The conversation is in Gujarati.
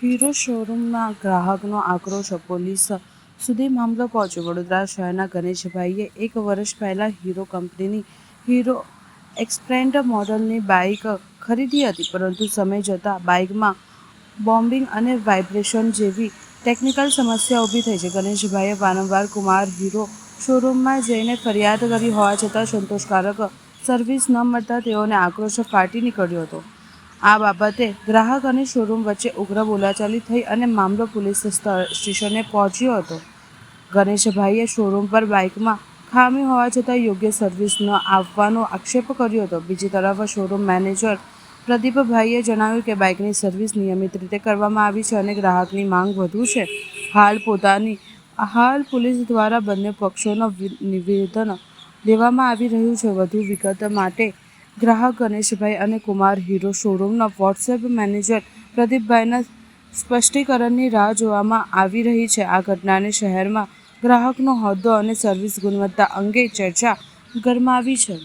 હીરો શોરૂમના ગ્રાહકનો આક્રોશ પોલીસ સુધી મામલો પહોંચ્યો. વડોદરા શહેરના ગણેશભાઈએ એક વર્ષ પહેલા હીરો કંપનીની હીરો એક્સપ્લેન્ડર મોડલની બાઇક ખરીદી હતી, પરંતુ સમય જતાં બાઇકમાં બોમ્બિંગ અને વાઇબ્રેશન જેવી ટેકનિકલ સમસ્યા ઊભી થઈ છે. ગણેશભાઈએ વારંવાર કુમાર હીરો શોરૂમમાં જઈને ફરિયાદ કરી હોવા છતાં સંતોષકારક સર્વિસ ન મળતા તેઓને આક્રોશ ફાટી નીકળ્યો હતો. આ બાબતે ગ્રાહક અને શોરૂમ વચ્ચે ઉગ્ર બોલાચાલી થઈ અને મામલો પોલીસ સ્ટેશને પહોંચ્યો હતો. ગણેશભાઈએ શોરૂમ પર બાઇકમાં ખામી હોવા છતાં યોગ્ય સર્વિસ ન આપવાનો આક્ષેપ કર્યો હતો. બીજી તરફ શોરૂમ મેનેજર પ્રદીપભાઈએ જણાવ્યું કે બાઇકની સર્વિસ નિયમિત રીતે કરવામાં આવી છે અને ગ્રાહકની માંગ વધુ છે. હાલ પોતાની, હાલ પોલીસ દ્વારા બંને પક્ષોનો નિવેદન લેવામાં આવી રહ્યું છે. વધુ વિગત માટે ગ્રાહક ગણેશભાઈ અને કુમાર હીરો શોરૂમના વોટ્સએપ મેનેજર પ્રદીપભાઈના સ્પષ્ટીકરણની રાહ જોવામાં આવી રહી છે. આ ઘટનાને શહેરમાં ગ્રાહકનો હોદ્દો અને સર્વિસ ગુણવત્તા અંગે ચર્ચા ગરમાવી છે.